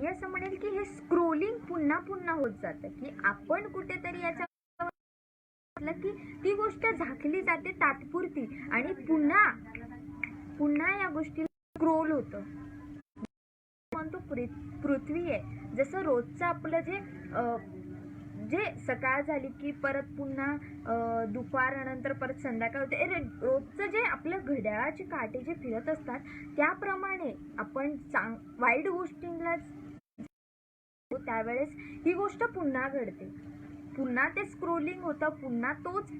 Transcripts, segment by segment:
मी असं म्हणेल की हे स्क्रोलिंग पुन्हा पुन्हा होत जातं की आपण कुठेतरी याच्या म्हटलं की ती गोष्ट झाकली जाते तात्पुरती आणि पुन्हा पुन्हा या गोष्टीला स्क्रोल होतं. म्हणतो पृथ्वी आहे. जसं रोजचं आपलं जे जे सकाळ झाली की परत पुन्हा दुपारनंतर परत संध्याकाळ होते रोजचं जे आपलं घड्याळाचे काटे जे फिरत असतात त्याप्रमाणे आपण चांग वाईट गोष्टींना त्यावेळेस ही गोष्ट पुन्हा घडते. पुन्हा ते स्क्रोलिंग होतं पुन्हा तोच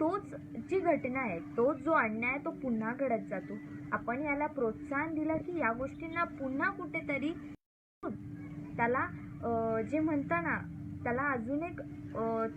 तोच जी घटना आहे तोच जो अन्याय आहे तो पुन्हा घडत जातो. आपण याला प्रोत्साहन दिलं की या गोष्टींना पुन्हा कुठेतरी त्याला जे म्हणतं ना त्याला अजून एक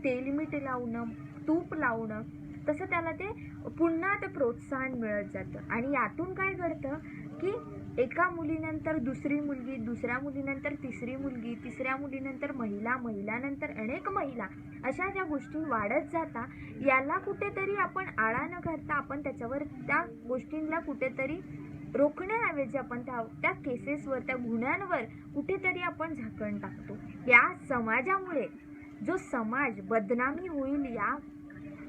तेल मीठ लावणं तूप लावणं तसं त्याला ते पुन्हा ते प्रोत्साहन मिळत जातं. आणि यातून काय घडतं? की एका मुलीनंतर दुसरी मुलगी दुसऱ्या मुलीनंतर तिसरी मुलगी तिसऱ्या मुलीनंतर महिला महिलानंतर अनेक महिला अशा ज्या गोष्टी वाढत जाता याला कुठेतरी आपण आळा न घालता आपण त्याच्यावर त्या गोष्टींना कुठेतरी रोखण्याऐवजी आपण त्या त्या केसेसवर त्या गुन्ह्यांवर कुठेतरी आपण झाकण टाकतो. या समाजामुळे जो समाज बदनामी होईल या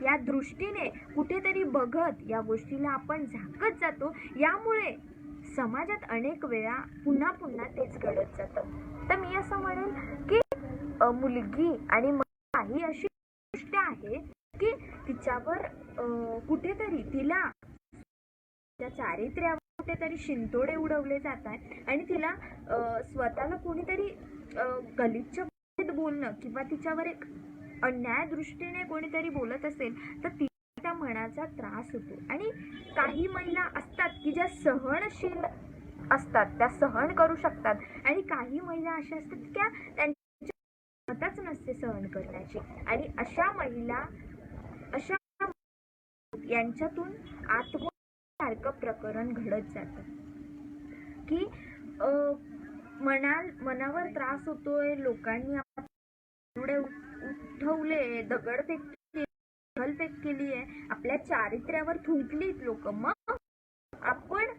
या दृष्टीने कुठेतरी बघत या गोष्टीला आपण झाकत जातो. यामुळे समाजात अनेक वेळा पुन्हा पुन्हा तेच घडत जातं. तर मी असं म्हणेन की मुलगी आणि महिला ही अशी गोष्ट आहे की तिच्यावर कुठेतरी तिला त्या चारित्र्यावर कुठेतरी शिंतोडे उडवले जातात आणि तिला स्वतःला कोणीतरी गलिच्छ बोलणं किंवा तिच्यावर एक अन्याय दृष्टीने कोणीतरी बोलत असेल तर ती त्या मनाचा त्रास होतो. आणि काही महिला असतात की ज्या सहनशील असतात त्या सहन करू शकतात. आणि काही महिला अशा असतात की त्या त्यांची क्षमताच नसते सहन करण्याची. आणि अशा महिला अशा यांच्यातून आत्मसारखं प्रकरण घडत जातं. की मना मनावर त्रास होतोय लोकांनी उठवले दगडफेक फेक केली आहे. आपल्या चारित्र्यावर थुंकलीत लोक. मग आपण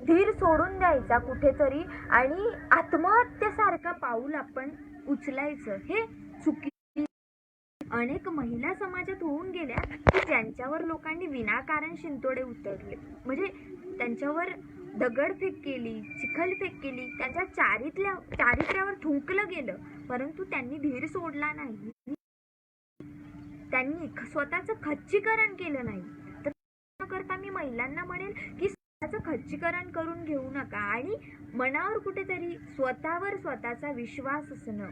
धीर सोडून द्यायचा कुठेतरी आणि आत्महत्येसारखं पाऊल आपण उचलायचं. हे चुकी अनेक महिला समाजात होऊन गेल्या की ज्यांच्यावर लोकांनी विनाकारण शिंतोडे उतरले. म्हणजे त्यांच्यावर दगडफेक केली चिखलफेक केली त्यांच्या चारित्र्या चारित्र्यावर थुंकलं गेलं. परंतु त्यांनी धीर सोडला नाही. त्यांनी ख- स्वतःचं खच्चीकरण केलं नाही. तर न करता मी महिलांना म्हणेल की स्वतःचं खच्चीकरण करून घेऊ नका आणि मनावर कुठेतरी स्वतःवर स्वतःचा विश्वास असणं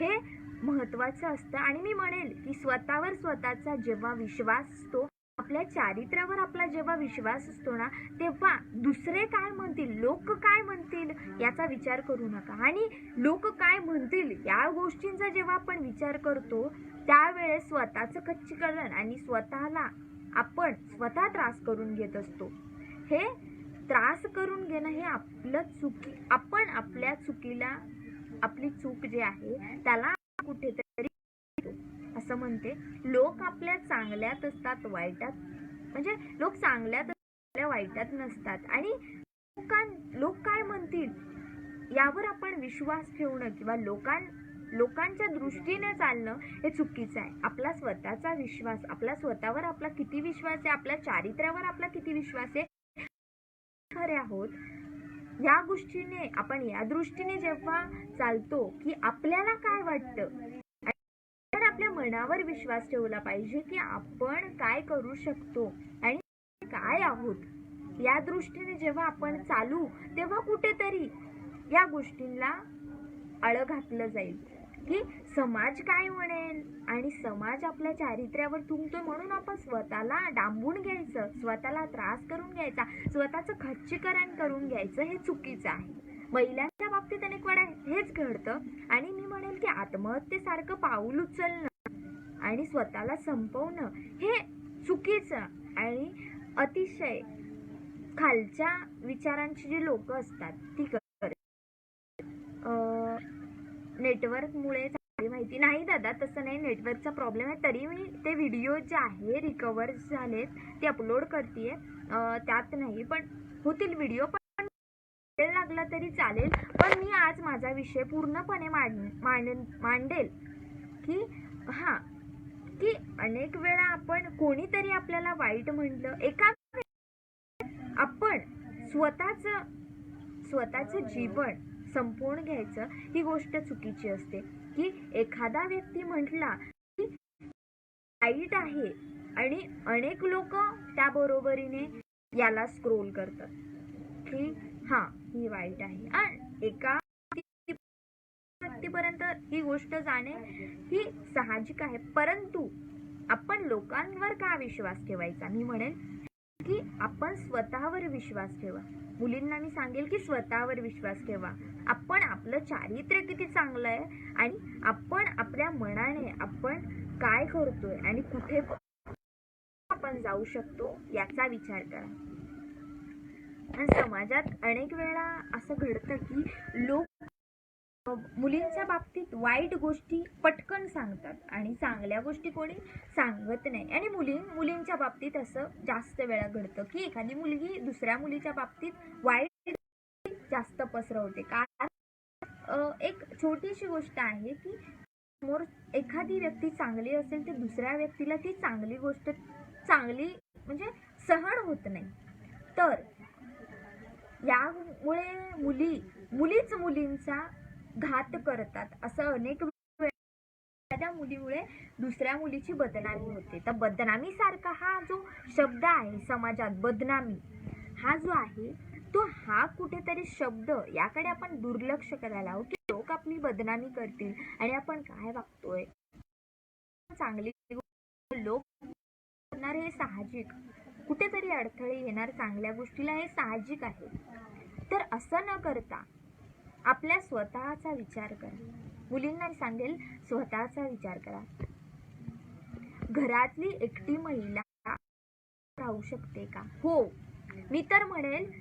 हे महत्वाचं असतं. आणि मी म्हणेल की स्वतःवर स्वतःचा जेव्हा विश्वास असतो आपल्या चारित्र्यावर आपला जेव्हा विश्वास असतो ना तेव्हा दुसरे काय म्हणतील लोक काय म्हणतील याचा विचार करू नका. आणि लोक काय म्हणतील या गोष्टींचा जेव्हा आपण विचार करतो त्यावेळेस स्वतःचं खच्चीकरण आणि स्वतःला आपण स्वतः त्रास करून घेत असतो. हे त्रास करून घेणं हे आपलं चुकी आपण आपल्या चुकीला आपली चूक जी आहे त्याला कुठेतरी असं म्हणते. लोक आपल्या चांगल्यात असतात वाईटात. म्हणजे लोक चांगल्यात आपल्या वाईटात नसतात. आणि लोकां लोक काय म्हणतील? यावर आपण विश्वास ठेवणं किंवा लोकां लोकांच्या दृष्टीने चालणं हे चुकीचं आहे. आपला स्वतःचा विश्वास आपला स्वतःवर आपला किती विश्वास आहे आपल्या चारित्र्यावर आपला किती विश्वास आहे खरे आहोत. या गोष्टीने आपण या दृष्टीने जेव्हा चालतो की आपल्याला काय वाटतं? तर आपल्या मनावर विश्वास ठेवला पाहिजे की आपण काय करू शकतो आणि काय आहोत. या दृष्टीने जेव्हा आपण चालू तेव्हा कुठेतरी या गोष्टींना आळं घातलं जाईल. की समाज काय म्हणेल आणि समाज आपल्या चारित्र्यावर तुंबतोय म्हणून आपण स्वतःला डांबून घ्यायचं स्वतःला त्रास करून घ्यायचा स्वतःचं खच्चीकरण करून घ्यायचं हे चुकीचं आहे. महिलांच्या बाबतीत अनेक वेळा हेच घडतं. आणि मी म्हणेल की आत्महत्येसारखं पाऊल उचलणं आणि स्वतःला संपवणं हे चुकीचं आणि अतिशय खालच्या विचारांची जी लोक असतात ती नेटवर्कमुळे चांगली माहिती नाही दादा तसं नाही. नेटवर्कचा प्रॉब्लेम आहे. तरी मी ते व्हिडिओ जे आहे रिकवर झालेत ते अपलोड करते त्यात नाही पण होतील व्हिडिओ पण वेळ लागला तरी चालेल पण मी आज माझा विषय पूर्णपणे मांड मांडेल. की हा की अनेक वेळा आपण कोणीतरी आपल्याला वाईट म्हटलं एका आपण स्वतःच स्वतःचं जीवन संपवून घ्यायचं ही गोष्ट चुकीची असते. की एखादा व्यक्ती म्हटला की वाईट आहे आणि अनेक लोक त्या बरोबरीने याला स्क्रोल करतात. की हा ही वाईट आहे. आणि एका व्यक्तीपर्यंत ही गोष्ट जाणे ही साहजिक आहे. परंतु आपण लोकांवर का विश्वास ठेवायचा? मी म्हणेन की आपण स्वतःवर विश्वास ठेवा. मुलींना मी सांगेल की स्वतःवर विश्वास ठेवा. आपण आपलं चारित्र्य किती चांगलं आहे आणि आपण आपल्या मनाने आपण काय करतोय आणि कुठे आपण जाऊ शकतो याचा विचार करा. समाजात अनेक वेळा असं घडतं की लोक मुलींच्या बाबतीत वाईट गोष्टी पटकन सांगतात आणि चांगल्या गोष्टी कोणी सांगत नाही. आणि मुली मुलींच्या बाबतीत असं जास्त वेळा घडतं की एखादी मुलगी दुसऱ्या मुलीच्या बाबतीत वाईट जास्त पसरवते. कारण एक छोटीशी गोष्ट आहे की समोर एखादी व्यक्ती चांगली असेल तर दुसऱ्या व्यक्तीला ती चांगली गोष्ट चांगली म्हणजे सहन होत नाही. तर यामुळे मुली मुलीच मुलींचा घात करतात असं अनेक एखाद्या मुलीमुळे दुसऱ्या मुलीची बदनामी होते. तर बदनामी सारखा हा जो शब्द आहे समाजात बदनामी हा जो आहे तो हा कुठेतरी शब्द याकडे आपण दुर्लक्ष करायला हवं की लोक आपली बदनामी करतील आणि आपण काय वागतोय? चांगली लोक हे साहजिक. कुठेतरी अडथळे येणार चांगल्या गोष्टीला हे साहजिक आहे. तर असं न करता आपल्या स्वतःचा विचार करा. मुलींना सांगेल स्वतःचा विचार करा. घरातली एकटी महिला राहू शकते का? हो. मी तर म्हणेल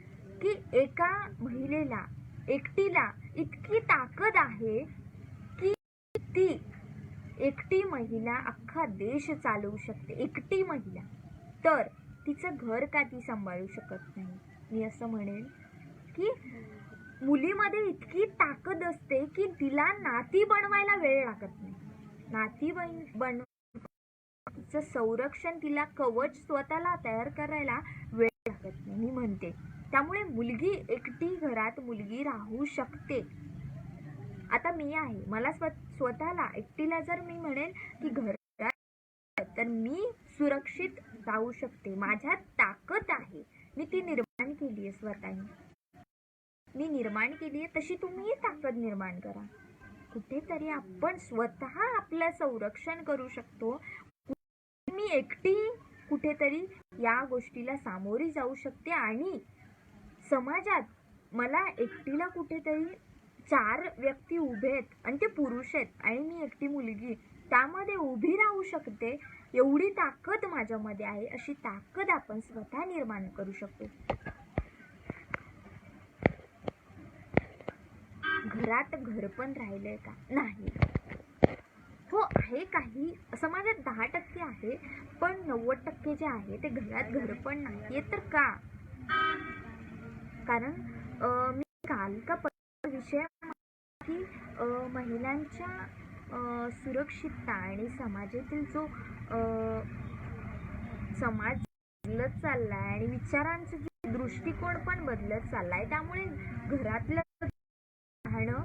की एका महिलेला एकटीला इतकी ताकद आहे की ती एकटी महिला अख्खा देश चालवू शकते. एकटी महिला. तर तिचं घर का ती सांभाळू शकत नाही? मी असं म्हणेन की मुलीमध्ये इतकी ताकद असते की तिला नाती बनवायला वेळ लागत नाही. नाती बन बन तिचं संरक्षण तिला कवच स्वतःला तयार करायला वेळ लागत नाही मी म्हणते. त्यामुळे मुलगी एकटी घरात मुलगी राहू शकते. आता मी आहे. मला स्व स्वतःला एकटीला जर मी म्हणेन की घरात तर मी सुरक्षित जाऊ शकते. माझ्यात ताकद आहे. मी ती निर्माण केली आहे स्वतःने. मी निर्माण केली आहे तशी तुम्ही ताकद निर्माण करा. कुठेतरी आपण स्वतः आपलं संरक्षण करू शकतो. मी एकटी कुठेतरी या गोष्टीला सामोरी जाऊ शकते आणि समाजात मला एकटीला कुठेतरी चार व्यक्ती उभे आहेत आणि ते पुरुष आहेत आणि मी एकटी मुलगी. त्यामध्ये उभी राहू शकते. एवढी ताकद माझ्यामध्ये आहे अशी ताकद आपण स्वतः निर्माण करू शकतो. घरात घर पण राहिलंय का? नाही. हो आहे काही. समाजात दहा टक्के आहे पण नव्वद टक्के जे आहे ते घरात घर पण नाहीये तर का? कारण मी काल का प- विषय की महिलांच्या सुरक्षितता आणि समाजातील जो समाज बदलत चाललाय आणि विचारांचा जे दृष्टिकोन पण बदलत चाललाय त्यामुळे घरातलं राहणं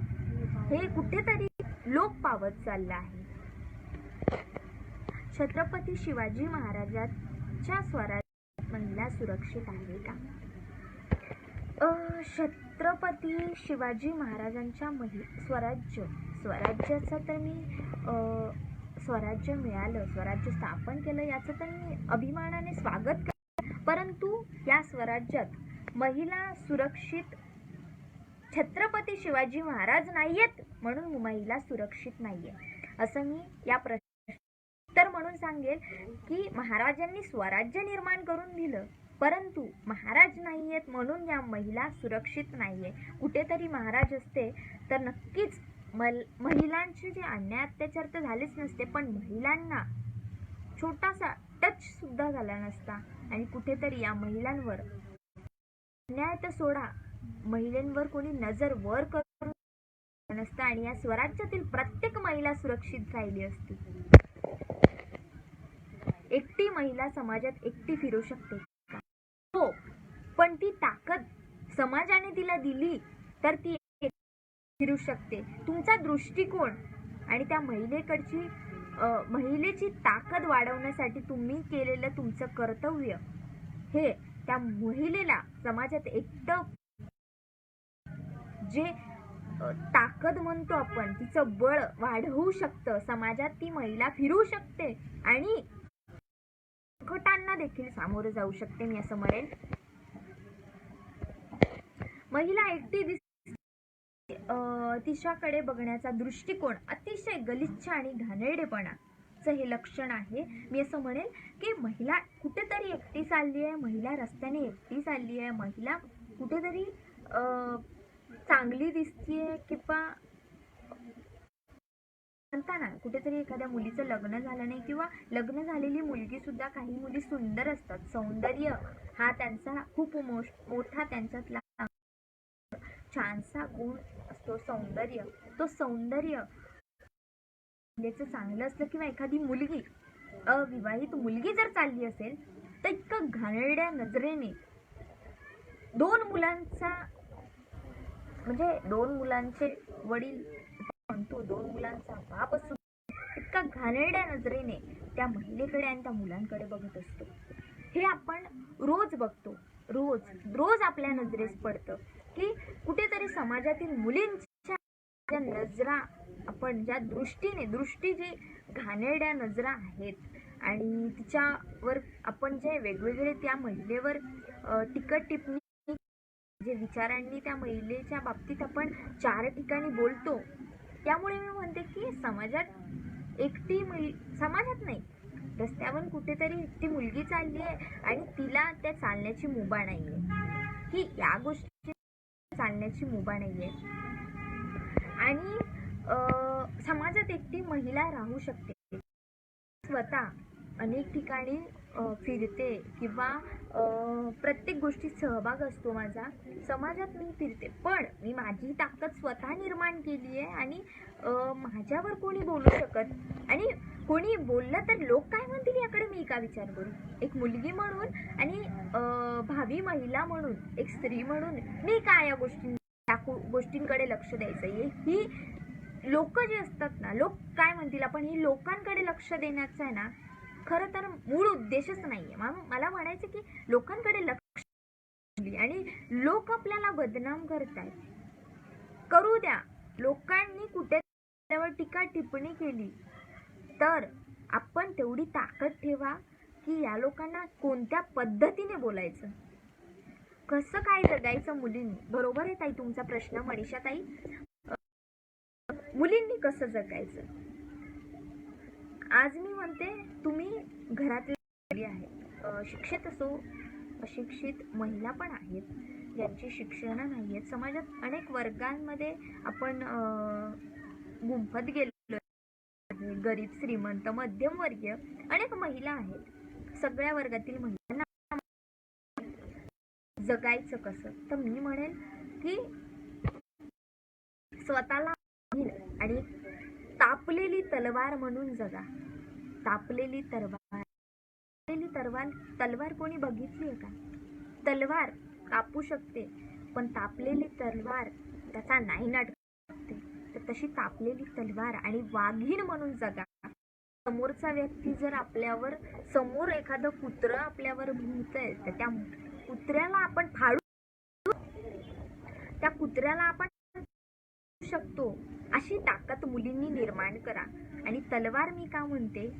हे कुठेतरी लोप पावत चाललं आहे. छत्रपती शिवाजी महाराजांच्या स्वराज्यात महिला सुरक्षित आहे का? छत्रपती शिवाजी महाराजांच्या महि स्वराज्य स्वराज्याचं तर मी स्वराज्य मिळालं स्वराज्य स्थापन केलं याचं तर मी अभिमानाने स्वागत केलं परंतु या स्वराज्यात महिला सुरक्षित छत्रपती शिवाजी महाराज नाहीयेत म्हणून महिला सुरक्षित नाहीये. असं मी या प्रश्न तर म्हणून सांगेल की महाराजांनी स्वराज्य निर्माण करून दिलं परंतु महाराज नाहीयेत म्हणून या महिला सुरक्षित नाहीये. कुठेतरी महाराज असते तर नक्कीच मल महिलांचे जे अन्याय अत्याचार तर झालेच नसते पण महिलांना छोटासा टच सुद्धा झाला नसता. आणि कुठेतरी या महिलांवर अन्याय तर सोडा महिलांवर कोणी नजर वर करू नसता. आणि या स्वराज्यातील प्रत्येक महिला सुरक्षित राहिली असती. एकटी महिला समाजात एकटी फिरू शकते हो पण ती ताकद समाजाने तिला दिली तर ती फिरू शकते. तुमचा दृष्टिकोन आणि त्या महिलेकडची महिलेची ताकद वाढवण्यासाठी तुम्ही केलेलं तुमचं कर्तव्य हे त्या महिलेला समाजात एकटं जे ताकद म्हणतो आपण तिचं बळ वाढवू शकतं. समाजात ती महिला फिरू शकते आणि संकटांना देखील सामोरं जाऊ शकते मी असं म्हणेन. महिला एकटी दिस तिच्याकडे बघण्याचा दृष्टिकोन अतिशय गलिच्छ आणि घाणेरडेपणाचं हे लक्षण आहे. मी असं म्हणेन की महिला कुठेतरी एकटी चालली आहे महिला रस्त्याने एकटी चालली आहे महिला कुठेतरी चांगली दिसतीये किंवा म्हणताना कुठेतरी एखाद्या मुलीचं लग्न झालं नाही किंवा लग्न झालेली मुलगी सुद्धा काही मुली सुंदर असतात. सौंदर्य हा त्यांचा खूप मोठा त्यांच्यातला छानसा गुण असतो सौंदर्य. तो सौंदर्य त्याचं चांगलं असलं किंवा एखादी मुलगी अविवाहित मुलगी जर चालली असेल तर इतकं घाणेरड्या नजरेने दोन मुलांचा म्हणजे दोन मुलांचे वडील म्हणतो दोन मुलांचा बाप असतो इतका घाणेरड्या नजरेने त्या महिलेकडे आणि त्या मुलांकडे बघत असतो. हे आपण रोज बघतो. रोज रोज आपल्या नजरेस पडतं. की कुठेतरी समाजातील मुलींच्या ज्या नजरा आपण ज्या दृष्टीने दृष्टी जी घाणेरड्या नजरा आहेत आणि तिच्यावर आपण जे वेगवेगळे त्या महिलेवर तिकट टिपणी टिप्पणी जे विचारांनी त्या महिलेच्या बाबतीत आपण चार ठिकाणी बोलतो त्यामुळे मी म्हणते की समाजात एकटी महि समाजात नाही. रस्त्यावर कुठेतरी एकटी मुलगी चालली आहे आणि तिला त्या चालण्याची मुभा नाही आहे ही या गोष्टी चालण्याची मुभा नाही आहे आणि समाजात एकटी महिला राहू शकते. स्वतः अनेक ठिकाणी फिरते किंवा प्रत्येक गोष्टीत सहभाग असतो माझा. समाजात मी फिरते. पण मी माझी ताकद स्वतः निर्माण केली आहे आणि माझ्यावर कोणी बोलू शकत आणि कोणी बोललं तर लोक काय म्हणतील याकडे मी का विचार करू? एक मुलगी म्हणून आणि भावी महिला म्हणून एक स्त्री म्हणून मी काय या गोष्टी टाकू गोष्टींकडे लक्ष द्यायचं? आहे ही लोक जे असतात ना लोक काय म्हणतील? आपण ही लोकांकडे लक्ष देण्याचं आहे ना खरं तर मूळ उद्देशच नाहीये. मा- मला म्हणायचं की लोकांकडे लक्ष आणि लोक आपल्याला बदनाम करतायत. करू द्या. लोकांनी कुठे टीका टिप्पणी केली. तर आपण तेवढी ताकद ठेवा की या लोकांना कोणत्या पद्धतीने बोलायचं? कसं काय जगायचं मुलींनी? बरोबर आहे ताई तुमचा प्रश्न मनीषा ताई मुलींनी कसं जगायचं? आज मी म्हणते तुम्ही घरातली आहे शिक्षित असो अशिक्षित महिला पण आहेत ज्यांची शिक्षणं नाही आहेत समाजात अनेक वर्गांमध्ये आपण गुंफत गेलो गरीब श्रीमंत मध्यमवर्गीय अनेक महिला आहेत. सगळ्या वर्गातील महिलांना जगायचं कसं? तर मी म्हणेन की स्वतःला आणि तापलेली तलवार म्हणून जगा. तापलेली तलवार तापलेली तलवार तलवार कोणी बघितली आहे का? तलवार कापू शकते पण तापलेली तलवार त्याचा नायनाट करते. तर तशी तापलेली तलवार आणि वाघीण म्हणून जगा. समोरचा व्यक्ती जर आपल्यावर समोर एखादं कुत्रं आपल्यावर भुंकतंय तर त्या कुत्र्याला आपण फाडू त्या कुत्र्याला आपण शकतो. अशी ताकद मुलींनी निर्माण करा. आणि तलवार मी का म्हणते?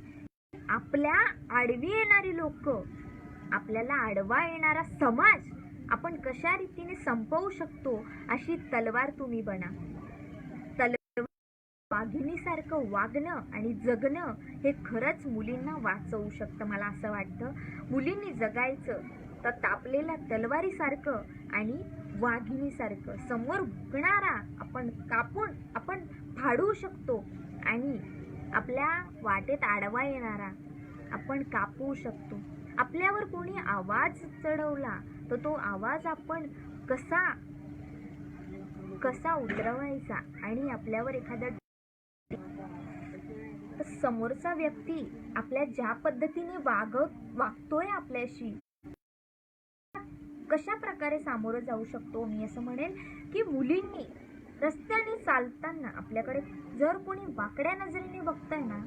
आपल्या आडवी येणारी लोक आपल्याला आडवा येणारा समाज आपण कशा रीतीने संपवू शकतो अशी तलवार तुम्ही बना. तलवार वाघिणीसारखं वागणं आणि जगणं हे खरंच मुलींना वाचवू शकतं मला असं वाटतं. मुलींनी जगायचं तर तापलेल्या तलवारीसारखं आणि वाघिणीसारखं समोर भुकणारा आपण कापून आपण फाडू शकतो आणि आपल्या वाटेत आडवा येणारा आपण कापू शकतो. आपल्यावर कोणी आवाज चढवला तर तो आवाज आपण कसा कसा उतरवायचा आणि आपल्यावर एखादा तर समोरचा व्यक्ती आपल्या ज्या पद्धतीने वागत वागतोय आपल्याशी कशा प्रकारे सामोरं जाऊ शकतो मी असं म्हणेन की मुलींनी रस्त्याने चालताना आपल्याकडे जर कोणी वाकड्या नजरेने बघताय ना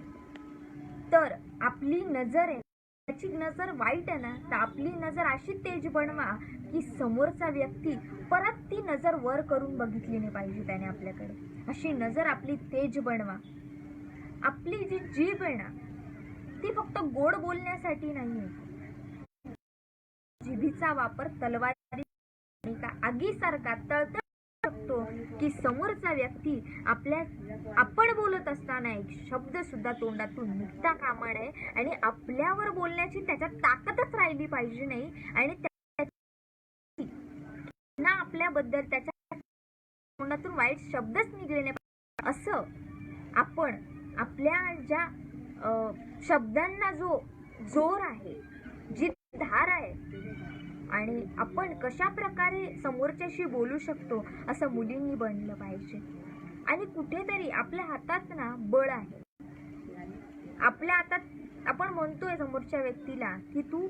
तर आपली नजर आहे त्याची नजर वाईट आहे ना तर आपली नजर अशी तेज बनवा की समोरचा व्यक्ती परत ती नजर वर करून बघितली नाही पाहिजे त्याने आपल्याकडे. अशी नजर आपली तेज बनवा. आपली जी जीभ आहे ना ती फक्त गोड बोलण्यासाठी नाही आहे जिभीचा वापर तलवारी आगीसारखा तळतळ शकतो की समोरचा व्यक्ती आपल्या आपण बोलत असताना एक शब्द सुद्धा तोंडातून निघता कामा नये आणि आपल्यावर बोलण्याची त्याच्यात ताकदच राहिली पाहिजे नाही आणि ना आपल्याबद्दल त्याच्या तोंडातून वाईट शब्दच निघले नाही पाहिजे. असं आपण आपल्या ज्या शब्दांना जो जोर आहे जी धार आहे आणि आपण कशा प्रकारे समोरच्याशी बोलू शकतो असं मुलींनी बनलं पाहिजे. आणि कुठेतरी आपल्या हातात ना बळ आहे. आपल्या हातात आपण म्हणतोय समोरच्या व्यक्तीला की तू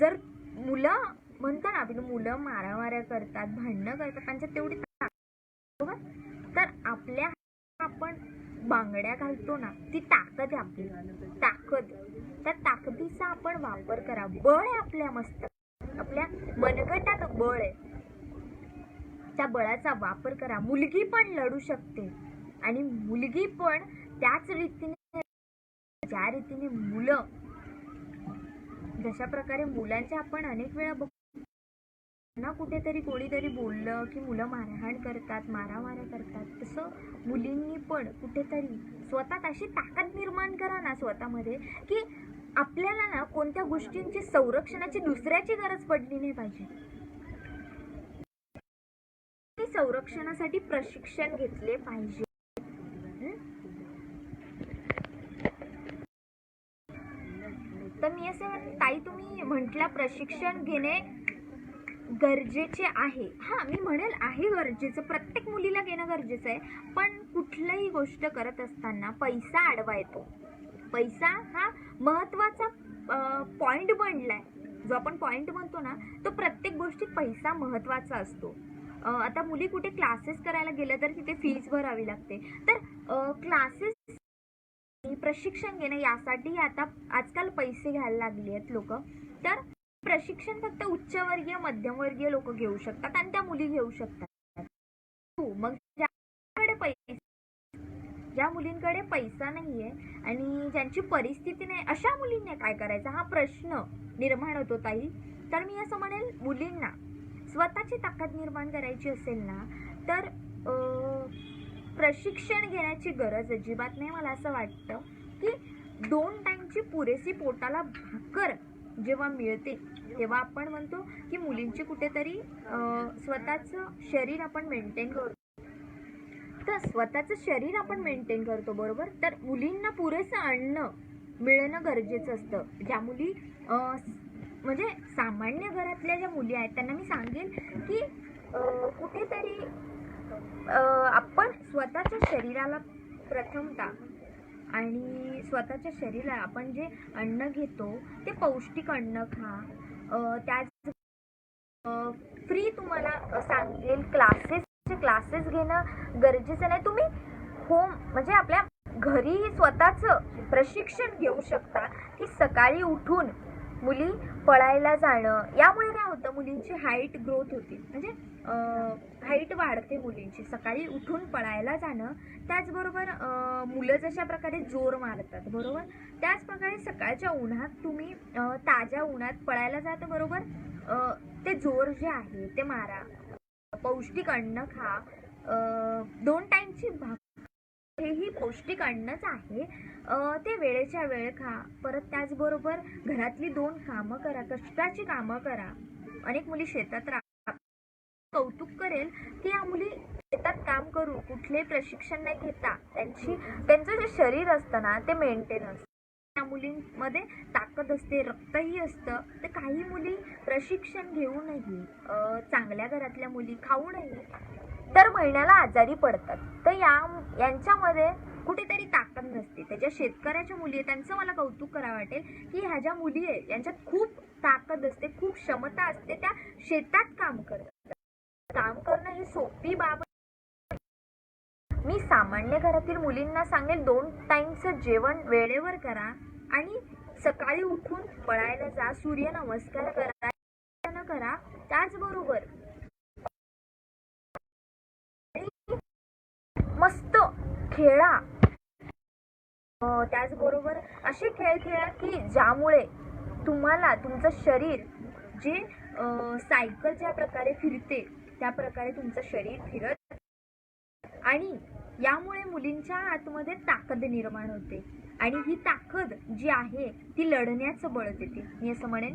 जर मुलं म्हणतो ना आपली मुलं मारामाऱ्या करतात भांडणं करतात त्यांच्यात तेवढी ताकद बरोबर? तर आपल्या आपण बांगड्या घालतो ना ती ताकद आहे आपली. ताकद. त्या ताकदीचा आपण वापर करा. बळ आहे आपल्या मस्त आपल्या मनगटात बळ आहे. त्या बळाचा वापर करा. मुलगी पण लढू शकते. आणि मुलगी पण त्याच रीतीने ज्या रीतीने मुलं जशा प्रकारे मुलांच्या आपण अनेक वेळा बघ ना कुठेतरी कोणीतरी बोललं की मुलं मारहाण करतात मारामाऱ्या करतात. तसं मुलींनी पण कुठेतरी स्वतःत अशी ताकद निर्माण करा ना स्वतःमध्ये की आपल्याला ना कोणत्या गोष्टींची संरक्षणाची दुसऱ्याची गरज पडली नाही पाहिजे. संरक्षणासाठी प्रशिक्षण घेतले पाहिजे. तर मी असं म्हणते, ताई तुम्ही म्हटला प्रशिक्षण घेणे गरजेचे आहे. हा मी म्हणेल आहे गरजेचं. प्रत्येक मुलीला घेणं गरजेचं आहे. पण कुठलीही गोष्ट करत असताना पैसा आडवा येतो. पैसा हा महत्त्वाचा पॉइंट बनलाय. जो आपण पॉइंट म्हणतो ना तो प्रत्येक गोष्टीत पैसा महत्त्वाचा असतो. आता मुली कुठे क्लासेस करायला गेलं तर तिथे फीज भरावी लागते. तर क्लासेस प्रशिक्षण घेणं यासाठी आता आजकाल पैसे घ्यायला लागले आहेत लोक. तर प्रशिक्षण फक्त उच्चवर्गीय मध्यमवर्गीय लोक घेऊ शकतात आणि त्या मुली घेऊ शकतात. हो, मग ज्याकडे पैसे ज्या मुलींकडे पैसा नाही आहे आणि ज्यांची परिस्थिती नाही अशा मुलींनी काय करायचं? हा प्रश्न निर्माण होतो ताई. तर मी असं म्हणेल मुलींना स्वतःची ताकद निर्माण करायची असेल ना तर प्रशिक्षण घेण्याची गरज अजिबात नाही मला असं वाटतं. की दोन टाईमची पुरेशी पोटाला भाकर जेव्हा मिळते तेव्हा आपण म्हणतो की मुलींची कुठेतरी स्वतःचं शरीर आपण मेंटेन करतो तर स्वतःचं शरीर आपण मेंटेन करतो बरोबर? तर मुलींना पुरेसं अन्न मिळणं गरजेचं असतं. ज्या मुली म्हणजे सामान्य घरातल्या ज्या मुली आहेत त्यांना मी सांगेन की कुठेतरी आपण स्वतःच्या शरीराला प्रथमता आणि स्वतःच्या शरीराला आपण जे अन्न घेतो ते पौष्टिक अन्न खा. त्याच फ्री तुम्हाला सांगेल क्लासेस क्लासेस घेणं गरजेचं नाही. तुम्ही होम म्हणजे आपल्या घरी स्वतःचं प्रशिक्षण घेऊ शकता की सकाळी उठून मुली पळायला जाणं. यामुळे काय होतं मुलींची हाईट ग्रोथ होते. म्हणजे हाईट वाढते मुलींची. सकाळी उठून पळायला जाणं. त्याचबरोबर मुलं जशा प्रकारे जोर मारतात बरोबर? त्याच प्रकारे सकाळच्या उन्हात तुम्ही ताज्या उन्हात पळायला जातं बरोबर? ते जोर जे आहे ते मारा. पौष्टिक अन्न खा. दोन टाईमची भाक हेही पौष्टिक अन्नच आहे. ते वेळेच्या वेळ खा. परत त्याचबरोबर घरातली दोन कामं करा. कष्टाची कामं करा. अनेक मुली शेतात राहा कौतुक करेल की या मुली शेतात काम करू. कुठलेही प्रशिक्षण नाही घेता त्यांची त्यांचं जे शरीर असतं ना ते मेंटेन असतं. त्या मुलींमध्ये ताकद असते रक्तही असतं. तर काही मुली प्रशिक्षण घेऊनही चांगल्या घरातल्या मुली खाऊनही तर महिन्याला आजारी पडतात. तर या यांच्यामध्ये कुठेतरी ताकद नसते. त्याच्या शेतकऱ्याच्या मुली आहेत त्यांचं मला कौतुक करावं वाटेल की ह्या ज्या मुली आहेत यांच्यात खूप ताकद असते खूप क्षमता असते त्या शेतात काम करतात. काम करणं ही सोपी बाब मी सामान्य घरातील मुलींना सांगेल दोन टाईमचं जेवण वेळेवर करा आणि सकाळी उठून पळायला जा सूर्य नमस्कार करा करा. त्याचबरोबर मस्त खेळा. त्याचबरोबर असे खेळ खेळा की ज्यामुळे तुम्हाला तुमचं शरीर जे सायकल ज्या प्रकारे फिरते त्या प्रकारे तुमचं शरीर फिरत आणि यामुळे मुलींच्या आतमध्ये ताकद निर्माण होते. आणि ही ताकद जी आहे ती लढण्याचं बळ देते. मी असं म्हणेन.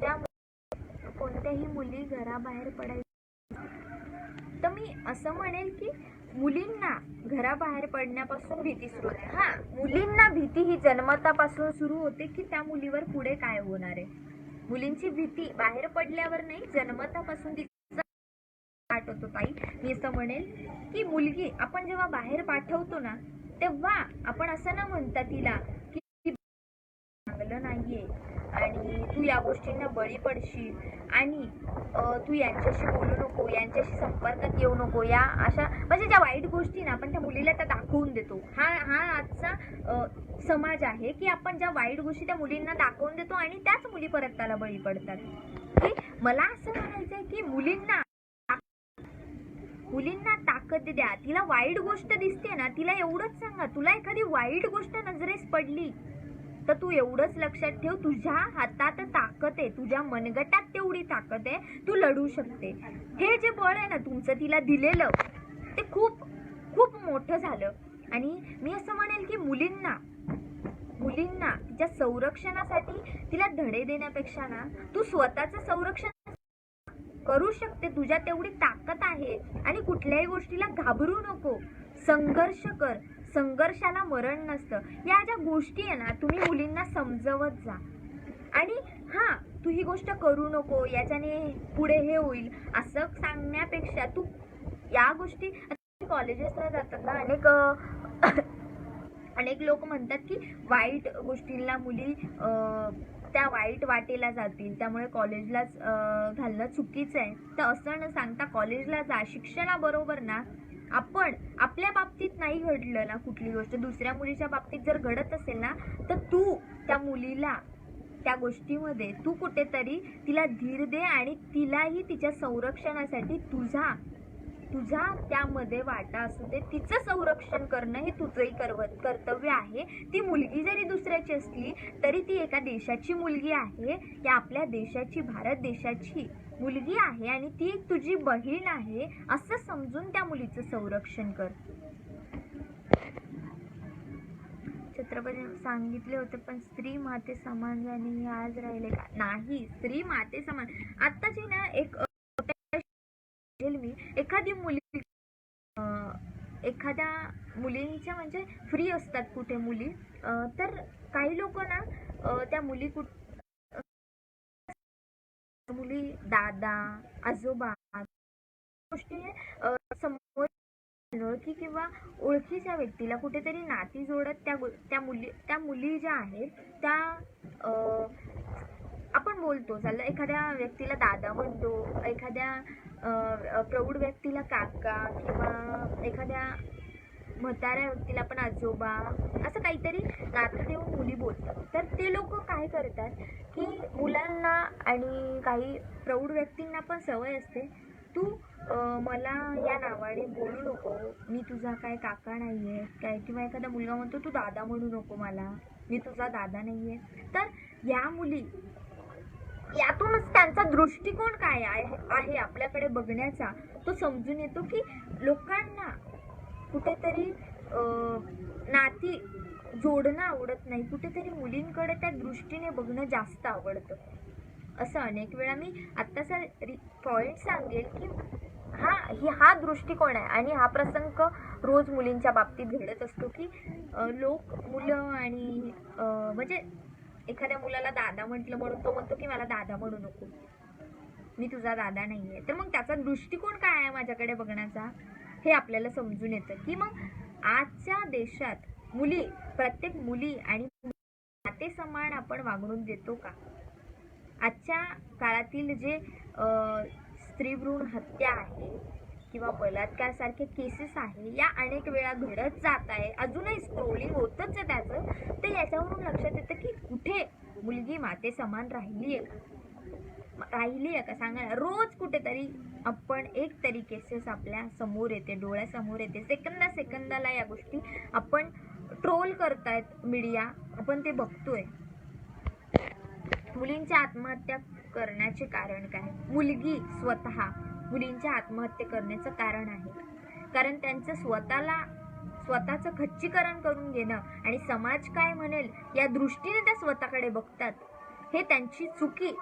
त्यामुळे कोणत्याही मुली घराबाहेर पडायची तर मी असं म्हणेल की मुलींना घराबाहेर पडण्यापासून भीती सुरू होते. हा मुलींना भीती ही जन्मतापासून सुरू होते की त्या मुलीवर पुढे काय होणार आहे. मुलींची भीती बाहेर पडल्यावर नाही जन्मतापासून ती आठवतो ताई. मी असं म्हणेल की मुलगी आपण जेव्हा बाहेर पाठवतो ना तेव्हा आपण असं ना म्हणता तिला की चांगलं नाहीये आणि तू या गोष्टींना बळी पडशील आणि तू यांच्याशी बोलू नको यांच्याशी संपर्कात येऊ नको या अशा म्हणजे ज्या वाईट गोष्टी ना आपण त्या मुलीला त्या दाखवून देतो. हा हा आजचा समाज आहे की आपण ज्या वाईट गोष्टी त्या मुलींना दाखवून देतो आणि त्याच मुली परत त्याला बळी पडतात. की मला असं म्हणायचं आहे की मुलींना मुलींना ताकद द्या. तिला वाईट गोष्ट दिसते ना तिला एवढंच सांगा. तुला एखादी वाईट गोष्ट नजरेस पडली तर तू एवढंच लक्षात ठेव तुझ्या हातात ताकद आहे. तुझ्या मनगटात तेवढी ताकद आहे. तू लढू शकते. हे जे बळ आहे ना तुमचं तिला दिलेलं ते खूप खूप मोठं झालं. आणि मी असं म्हणेल की मुलींना मुलींना तिच्या संरक्षणासाठी तिला धडे देण्यापेक्षा ना तू स्वतःचं संरक्षण करू शकते तुझ्यात तेवढी ताकद आहे. आणि कुठल्याही गोष्टीला घाबरू नको. संघर्ष कर. संघर्षाला मरण नसतं. या ज्या गोष्टी आहे ना तुम्ही मुलींना समजवत जा. आणि हा तू ही गोष्ट करू नको याच्याने पुढे हे होईल असं सांगण्यापेक्षा तू या गोष्टी कॉलेजेसला जातात ना अनेक अनेक लोक म्हणतात की वाईट गोष्टींना मुली त्या वाईट वाटेला जातील. त्यामुळे कॉलेजलाच घालणं चुकीचं आहे. तर असं न सांगता कॉलेजला जा. शिक्षणाबरोबर ना आपण आपल्या बाबतीत नाही घडलं ना कुठली गोष्ट. दुसऱ्या मुलीच्या बाबतीत जर घडत असेल ना तर तू त्या मुलीला त्या गोष्टीमध्ये तू कुठेतरी तिला धीर दे आणि तिलाही तिच्या संरक्षणासाठी तुझा तुझा त्यामध्ये वाटा असू दे तिचं संरक्षण करणं हे तुझंही कर्व कर्तव्य आहे. ती मुलगी जरी दुसऱ्याची असली तरी ती एका देशाची मुलगी आहे. या आपल्या देशाची भारत देशाची मुलगी आहे आणि ती एक तुझी बहीण आहे असं समजून त्या मुलीचं संरक्षण कर. छत्रपती सांगितले होते पण स्त्री माते समान आणि आज राहिले का? नाही स्त्री माते समान. आत्ताची ना एक मी एखादी मुली एखाद्या मुलींच्या म्हणजे फ्री असतात कुठे मुली तर काही लोक ना त्या मुली कुठ मुली दादा आजोबा गोष्टी समोर अनोळखी किंवा ओळखीच्या व्यक्तीला कुठेतरी नाती जोडत त्या त्या मुली त्या मुली ज्या आहेत त्या आपण बोलतो चाललं एखाद्या व्यक्तीला दादा म्हणतो एखाद्या प्रौढ व्यक्तीला काका किंवा एखाद्या म्हाताऱ्या व्यक्तीला पण आजोबा असं काहीतरी नातं देऊन मुली बोलतात. तर ते लोक काय करतात की मुलांना आणि काही प्रौढ व्यक्तींना पण सवय असते तू मला या नावाने बोलू नको. मी तुझा काय काका नाही आहे काय किंवा एखादा मुलगा म्हणतो तू दादा म्हणू नको मला. मी तुझा दादा नाही आहे तर या मुली यातूनच त्यांचा दृष्टिकोन काय आहे? आहे आपल्याकडे बघण्याचा. तो समजून येतो की लोकांना कुठेतरी नाती जोडणं आवडत नाही. कुठेतरी मुलींकडे त्या दृष्टीने बघणं जास्त आवडतं. असं अनेक वेळा मी आत्ताचा पॉईंट सांगेल की हा ही हा दृष्टिकोन आहे. आणि हा प्रसंग रोज मुलींच्या बाबतीत घडत असतो की लोक मुलं आणि म्हणजे एखाद्या मुलाला दादा म्हटलं म्हणून तो म्हणतो की मला दादा म्हणू नको. मी तुझा दादा नाही आहे तर मग त्याचा दृष्टिकोन काय आहे माझ्याकडे बघण्याचा? हे आपल्याला समजून येतं की मग आजच्या देशात मुली प्रत्येक मुली आणि नाते समान आपण वागणूक देतो का? आजच्या काळातील जे अ, स्त्रीभ्रूण हत्या आहे किंवा बलात्कार सारखे केसेस आहे या अनेक वेळा घडत जात आहे. अजूनही स्क्रोलिंग होतच आहे त्याचं. तर याच्यावरून लक्षात येतं की मुलगी माते समान राहिली आहे का? राहिली आहे का? सांगा ना. रोज कुठेतरी आपण एक तरी केसेस आपल्यासमोर येते डोळ्यासमोर येते. सेकंदा सेकंदाला या गोष्टी आपण ट्रोल करतायत मीडिया आपण ते बघतोय. मुलींच्या आत्महत्या करण्याचे कारण काय? मुलगी स्वतः मुलींच्या आत्महत्या करण्याचं कारण आहे. कारण त्यांचं स्वतःला स्वतःचं खच्चीकरण करून घेणं आणि समाज काय म्हणेल या दृष्टीने त्या स्वतःकडे बघतात हे त्यांची चुकी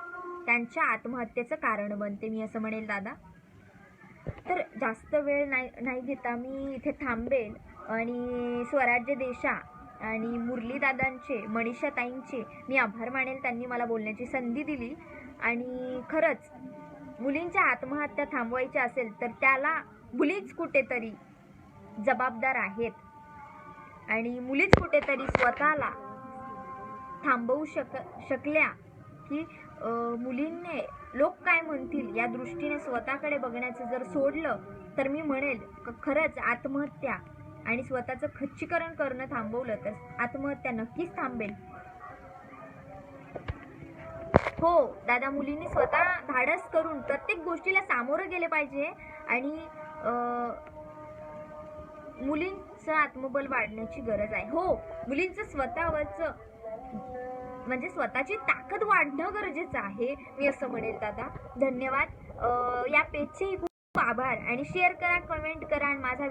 त्यांच्या आत्महत्येचं कारण बनते मी असं म्हणेल दादा. तर जास्त वेळ नाही नाही घेता मी इथे थांबेल आणि स्वराज्य देशा आणि मुरलीदादांचे मनीषाताईंचे मी आभार मानेल त्यांनी मला बोलण्याची संधी दिली. आणि खरंच मुलींच्या आत्महत्या थांबवायच्या असेल तर त्याला मुलीच कुठेतरी जबाबदार आहेत. आणि मुलीच कुठेतरी स्वतःला थांबवू शक शकल्या की मुलींने मुलींनी लोक काय म्हणतील या दृष्टीने स्वतःकडे बघण्याचं जर सोडलं तर मी म्हणेल क- खरंच आत्महत्या आणि स्वतःचं खच्चीकरण करणं थांबवलं तर आत्महत्या नक्कीच थांबेल. हो दादा मुलींनी स्वतः धाडस करून प्रत्येक गोष्टीला सामोरं गेले पाहिजे आणि मुलींचं आत्मबल वाढण्याची गरज आहे. हो मुलींचं स्वतःवरच म्हणजे स्वतःची ताकद वाढणं गरजेचं आहे. मी असं म्हणेल दादा. धन्यवाद. या पेजचेही खूप आभार आणि शेअर करा कमेंट करा आणि माझा